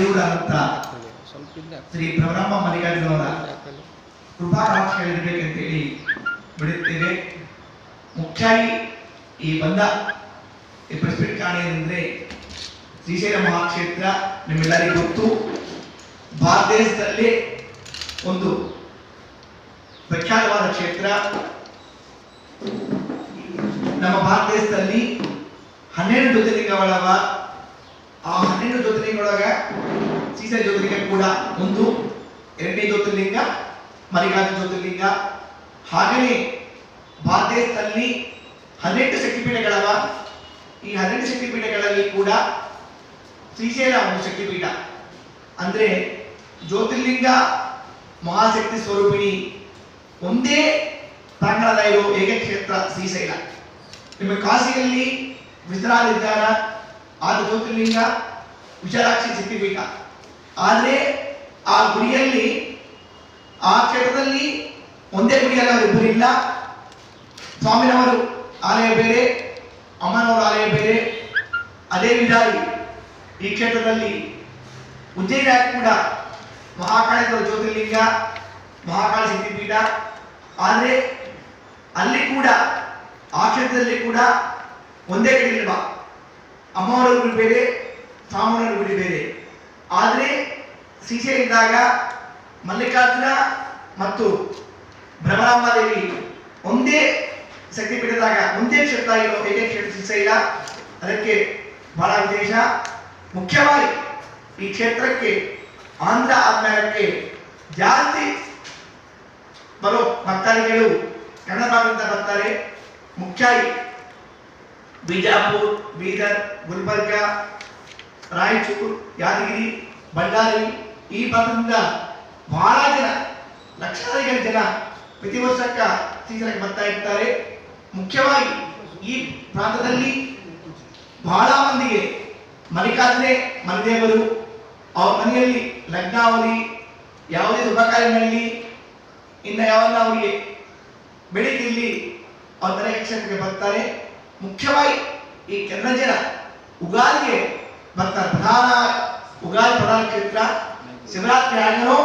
ಸ್ವಲ್ಪ ಇಲ್ಲ ಶ್ರೀ ಭ್ರಮರಾಂಬ ಮಲ್ಲಿಕಾರ್ಜುನವರ ಕೃಪಾ ಇರಬೇಕಂತೇಳಿ ಬಿಡುತ್ತೇವೆ ಮುಖ್ಯವಾಗಿ ಈ ಬಂದ ಈ ಪ್ರಸ್ಪಿಟ್ ಕಾಣೆ ಏನಂದ್ರೆ ಶ್ರೀಶೈಲ ಮಹಾಕ್ಷೇತ್ರ ನಿಮ್ಮೆಲ್ಲರಿಗೂ ಗೊತ್ತು. ಭಾರತ ದೇಶದಲ್ಲಿ ಒಂದು ಪ್ರಖ್ಯಾತವಾದ ಕ್ಷೇತ್ರ. ನಮ್ಮ ಭಾರತ ದೇಶದಲ್ಲಿ ಹನ್ನೆರಡು ಜ್ಯೋತಿರ್ಲಿಂಗಗಳವ ಆ ಹನ್ನೆರಡು ಜ್ಯೋತಿರ್ಲಿಂಗದೊಳಗ ಸೀಸ ಜ್ಯೋತಿರ್ಲಿಂಗ ಕೂಡ ಒಂದು, ಎರಡನೇ ಜ್ಯೋತಿರ್ಲಿಂಗ ಮರಿಗಾಲ ಜ್ಯೋತಿರ್ಲಿಂಗ, ಹಾಗೆಯೇ ಭಾರತದಲ್ಲಿ ಹನ್ನೆಂಟು ಶಕ್ತಿಪೀಠಗಳವ. ಈ ಹದಿನೆಂಟು ಶಕ್ತಿಪೀಠಗಳಲ್ಲಿ ಕೂಡ ಶ್ರೀಶೈಲ ಒಂದು ಶಕ್ತಿಪೀಠ. ಅಂದ್ರೆ ಜ್ಯೋತಿರ್ಲಿಂಗ ಮಹಾಶಕ್ತಿ ಸ್ವರೂಪಿಣಿ ಒಂದೇ ಪ್ರಾಂಗಣದ ಇರೋ ಏಕ ಕ್ಷೇತ್ರ ಶ್ರೀಶೈಲ. ನಿಮ್ಮ ಕಾಶಿಯಲ್ಲಿ ವಿಶ್ವನಾಥಿದ್ದಾರ ಆದ ಜ್ಯೋತಿರ್ಲಿಂಗ ವಿಶಾಲಾಕ್ಷಿ ಶಕ್ತಿಪೀಠ ಆದರೆ ಆ ಗುಡಿಯಲ್ಲಿ ಆ ಕ್ಷೇತ್ರದಲ್ಲಿ ಒಂದೇ ಗುಡಿಯಲ್ಲಿ ಅವರು ಇಬ್ಬರಿಲ್ಲ ಸ್ವಾಮಿನವರು ಆಲಯ ಬೇರೆ, ಅಮ್ಮನವರ ಆಲಯ ಬೇರೆ. ಅದೇ ವಿಧಾಯಿ ಈ ಕ್ಷೇತ್ರದಲ್ಲಿ ಉಜ್ಜಯಿನ ಕೂಡ ಮಹಾಕಾಳೇಶ್ವರ ಜ್ಯೋತಿರ್ಲಿಂಗ, ಮಹಾಕಾಳ ಸಿದ್ಧಿಪೀಠ. ಆದರೆ ಅಲ್ಲಿ ಕೂಡ, ಆ ಕ್ಷೇತ್ರದಲ್ಲಿ ಕೂಡ ಒಂದೇ ಕಡೆ ಇಲ್ವಾ? ಅಮ್ಮವರ ಗುಡಿ ಬೇರೆ ಸ್ವಾಮಿಯವರ ಗುಡಿ ಬೇರೆ. ಆದರೆ ಶ್ರೀಶೈಲದಾಗ ಮಲ್ಲಿಕಾರ್ಜುನ ಮತ್ತು ಭ್ರಮರಾಂಬಾದೇವಿ ಒಂದೇ ಶಕ್ತಿ ಪೀಠದಾಗ, ಒಂದೇ ಕ್ಷೇತ್ರ ಇರೋ ಏಕೆ ಕ್ಷೇತ್ರ ಇಲ್ಲ. ಅದಕ್ಕೆ ಬಹಳ ವಿಶೇಷ. ಮುಖ್ಯವಾಗಿ ಈ ಕ್ಷೇತ್ರಕ್ಕೆ, ಆಂಧ್ರ ಆದ್ಮೇಲಕ್ಕೆ ಜಾಸ್ತಿ ಬರೋ ಭಕ್ತಾದಿಗಳು ಕನ್ನಡ ಭಾಗದಿಂದ ಬರ್ತಾರೆ. ಮುಖ್ಯವಾಗಿ ಬಿಜಾಪುರ್, ಬೀದರ್, ಗುಲ್ಬರ್ಗ, ರಾಯಚೂರು, ಯಾದಗಿರಿ, ಬಳ್ಳಾರಿ ಈ ಭಾಗದಿಂದ ಬಹಳ ಜನ ಲಕ್ಷಾಧಿಕ ಜನ ಪ್ರತಿ ವರ್ಷಕ್ಕ ಸೀಸನ್ಗೆ ಬರ್ತಾ ಇರ್ತಾರೆ. ಮುಖ್ಯವಾಗಿ ಈ ಪ್ರಾಂತದಲ್ಲಿ ಬಹಳ ಮಂದಿಗೆ ಮಲ್ಲಿಕಾರ್ಜುನೆ ಮನೆದೇವರು ಅವ್ರ ಮನೆಯಲ್ಲಿ ಲಗ್ನಾವಳಿ, ಯಾವುದೇ ಶುಭ ಕಾರ್ಯಗಳಲ್ಲಿ ಇನ್ನು ಯಾವಾಗ ಅವರಿಗೆ ಬೆಳಿಗ್ಗೆ ಅವ್ರ ಮನೆ ಬರ್ತಾರೆ. ಮುಖ್ಯವಾಗಿ ಈ ಕೆಲ ಜನ ಉಗಾದಿಗೆ ಬರ್ತಾರೆ. ಪ್ರಧಾನ ಉಗಾದಿ ಪ್ರಧಾನ ಕ್ಷೇತ್ರ ಶಿವರಾತ್ರಿ ಆಗನೋ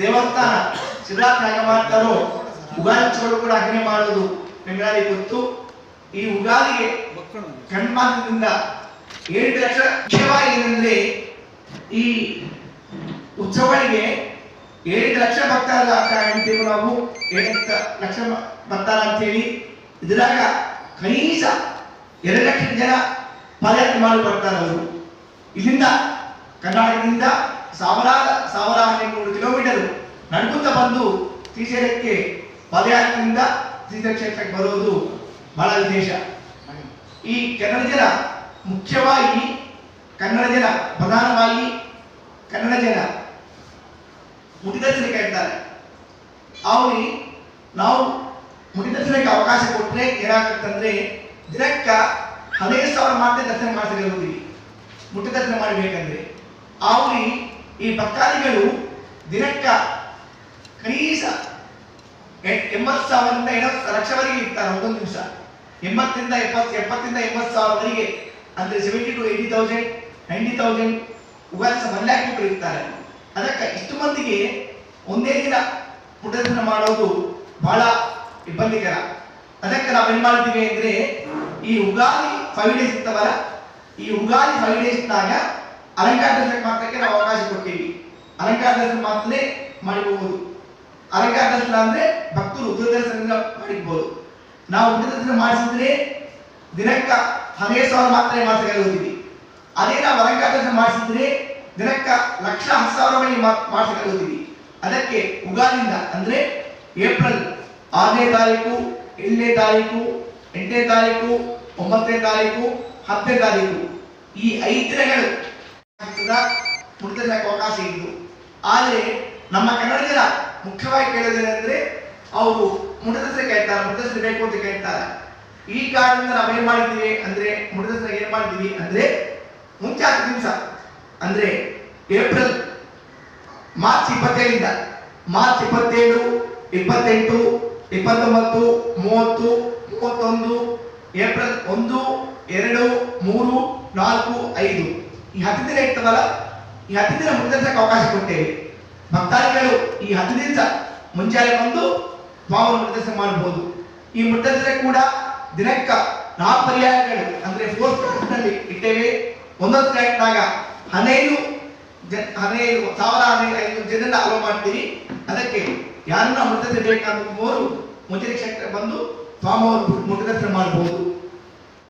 ದೇವಸ್ಥಾನ ಶಿವರಾತ್ರಿ ಆಗ ಮಾಡ್ತಾರೋ, ಉಗಾದಿ ಕೂಡ ಹಾಗೆ ಮಾಡೋದು ನಿಮ್ಮೆಲ್ಲರಿಗೂ ಗೊತ್ತು. ಈ ಉಗಾದಿಗೆ ಕಣ್ಮಾದಿಂದ ಏಳು ಲಕ್ಷ ಮುಖ್ಯವಾಗಿ ಏನಂದ್ರೆ ಈ ಉತ್ಸವಗಳಿಗೆ ಏಳು ಲಕ್ಷ ಭಕ್ತರ ಅಂತೀವಿ ನಾವು ಏಳು ಲಕ್ಷ ಭಕ್ತರ ಅಂತೇಳಿ. ಇದ್ರಾಗ ಕನೀಸ ಎರಡು ಲಕ್ಷ ಜನ ಪಾದಯಾತ್ರೆ ಮಾಡಿ ಬರ್ತಾರೆ ಅವರು. ಇಲ್ಲಿಂದ ಕರ್ನಾಟಕದಿಂದ ಸಾವಿರಾರು ಸಾವಿರ ಐನೂರು ಕಿಲೋಮೀಟರ್ ನಡ್ಕೊಂತ ಬಂದು ಶ್ರೀಶೈಲಕ್ಕೆ ಪಾದಯಾತ್ರೆಯಿಂದ ಶ್ರೀಶೈಲ ಕ್ಷೇತ್ರಕ್ಕೆ ಬರೋದು ಬಹಳ ವಿಶೇಷ. ಈ ಕನ್ನಡ ಜನ ಮುಖ್ಯವಾಗಿ, ಕನ್ನಡ ಜನ ಪ್ರಧಾನವಾಗಿ ಕನ್ನಡ ಜನ ಮುಟಿದರ್ಶನಕ್ಕೆ ಇರ್ತಾರೆ. ಅವ್ರಿ ನಾವು ಮುಟಿದರ್ಶನಕ್ಕೆ ಅವಕಾಶ ಕೊಟ್ಟರೆ ಏನಾಗುತ್ತಂದ್ರೆ ದಿನಕ್ಕ ಹದಿನೈದು ಸಾವಿರ ಮಾತ್ರ ದರ್ಶನ ಮಾಡಿಸಿರುವುದಿಲ್ಲ ಮುಟ್ಟಿ ದರ್ಶನ ಮಾಡಬೇಕಂದ್ರೆ. ಅವ್ರಿ ಈ ಭಕ್ತಾದಿಗಳು ದಿನಕ್ಕ ಕನೀಸ ಎ- ಎಂಬತ್ತು ಸಾವಿರದಿಂದ ಎಂಬತ್ತು ಲಕ್ಷವರೆಗೆ ಇರ್ತಾರೆ ಒಂದೊಂದು ದಿವಸ ಎಂಬತ್ತರಿಂದ ಎಪ್ಪತ್ತು, ಎಪ್ಪತ್ತರಿಂದ ಎಂಬತ್ತು ಸಾವಿರವರೆಗೆ. ಅಂದ್ರೆ seventy to eighty thousand ninety thousand ಉಗಾಸ one lakh ಮಕ್ಕಳು ಇರ್ತಾರೆ ಅದಕ್ಕೆ ಇಷ್ಟು ಮಂದಿಗೆ ಒಂದೇ ದಿನ ಪುಟದರ್ಶನ ಮಾಡೋದು ಬಹಳ ಇಬ್ಬಂದಿಕರ ಅದಕ್ಕೆ ನಾವು ಏನ್ ಮಾಡ್ತೀವಿ ಅಂದ್ರೆ, ಈ ಉಗಾದಿ ಫೈವ್ ಡೇಸ್ ಇರ್ತವಲ್ಲ ಈ ಉಗಾದಿ ಫೈವ್ ಡೇಸ್ನಾಗ ಅಲಂಕಾರ ದರ್ಶನ ಮಾತ್ರಕ್ಕೆ ನಾವು ಅವಕಾಶ ಕೊಡ್ತೀವಿ. ಅಲಂಕಾರ ದರ್ಶನ ಮಾತ್ರನೇ ಮಾಡಿಬಹುದು ಅಲಂಕಾರ ದರ್ಶನ ಅಂದ್ರೆ ಭಕ್ತರು ಉದ್ರ ದರ್ಶನ ಮಾಡಿರ್ಬೋದು ನಾವು ಉದ್ರ ದರ್ಶನ ಮಾಡಿಸಿದ್ರೆ ದಿನಕ್ಕ ಹದಿನೈದು ಸಾವಿರ ಮಾತ್ರ ಮಾಡಿಸಗಲಿದ್ದೀವಿ ಅದೇ ನಾವು ಅಲಂಕಾರ ದರ್ಶನ ಮಾಡಿಸಿದ್ರೆ ದಿನಕ್ಕ ಲಕ್ಷ ಹತ್ತು ಸಾವಿರ ಮನೆ ಮಾಡಿಸಗಲಿದ್ದೀವಿ ಅದಕ್ಕೆ ಉಗಾದಿಂದ ಅಂದ್ರೆ ಏಪ್ರಿಲ್ ಆರನೇ ತಾರೀಕು, ಏಳನೇ ತಾರೀಕು, ಎಂಟನೇ ತಾರೀಕು, ಒಂಬತ್ತನೇ ತಾರೀಕು, ಹತ್ತನೇ ತಾರೀಕು. ಈ ಐದು ದಿನಗಳು ಮುಟ್ಟಿದಕ್ಕೆ ಅವಕಾಶ ಇತ್ತು ಆದರೆ ನಮ್ಮ ಕನ್ನಡಿಗರ ಮುಖ್ಯವಾಗಿ ಕೇಳೋದೇನೆಂದ್ರೆ ಅವರು ಮುಟ್ಟದಸರೆ ಕೇಳ್ತಾರೆ ಮುಟ್ಟದಸರೆ ಬೇಕು ಅಂತ ಕೇಳ್ತಾರೆ. ಈ ಕಾರಣದಿಂದ ನಾವು ಏನು ಮಾಡಿದ್ದೀವಿ ಅಂದ್ರೆ ಮುಟ್ಟದಸರೆ ಏನು ಮಾಡಿದ್ದೀವಿ ಅಂದ್ರೆ ಮುಂಚೆ ಹತ್ತು ದಿವಸ, ಅಂದ್ರೆ ಏಪ್ರಿಲ್, ಮಾರ್ಚ್ ಇಪ್ಪತ್ತೇಳಿಂದ ಮಾರ್ಚ್ ಇಪ್ಪತ್ತೇಳು, ಇಪ್ಪತ್ತೆಂಟು ಇಪ್ಪತ್ತೊಂಬತ್ತು, ಮೂವತ್ತು, ಮೂವತ್ತೊಂದು, ಏಪ್ರಿಲ್ ಒಂದು, ಎರಡು, ಮೂರು, ನಾಲ್ಕು, ಐದು. ಈ ಹತ್ತು ದಿನ ಇರ್ತವಲ್ಲ ಈ ಹತ್ತು ದಿನ ಮುಟ್ಟಿದರ್ಶನಕ್ಕೆ ಅವಕಾಶ ಕೊಟ್ಟೇವೆ ಭಕ್ತಾದಿಗಳು ಈ ಹತ್ತು ದಿವಸ ಮುಂಜಾನೆ ಬಂದು ಸ್ವಾಮಿಯನ್ನು ಮುದ್ರಸ ಮಾಡಬಹುದು ಈ ಮುದ್ರಸೆ ಕೂಡ ದಿನಕ್ಕ ನಾಲ್ಕು ಪರ್ಯಾಯಗಳು, ಅಂದ್ರೆ ಫೋರ್ತ್ನಲ್ಲಿ ಇಟ್ಟೇವೆ. ಒಂದೊಂದು ಟ್ರ್ಯಾಕ್ನಾಗ ಹದಿನೈದು ಜನ, ಹದಿನೈದು ಸಾವಿರ ಹದಿನೈದು ಐದು ಜನರನ್ನ ಅಲೋ ಮಾಡ್ತೀವಿ. ಅದಕ್ಕೆ ಯಾರನ್ನ ಮುಟ್ಟಿದರ್ಶನ ಬೇಕಂತ ಮುಂಚಿನ ಮುಂಚೆ ಕ್ಷೇತ್ರ ಬಂದು ಸ್ವಾಮಿಯವರು ಮುಟ್ಟಿದರ್ಶನ ಮಾಡಬಹುದು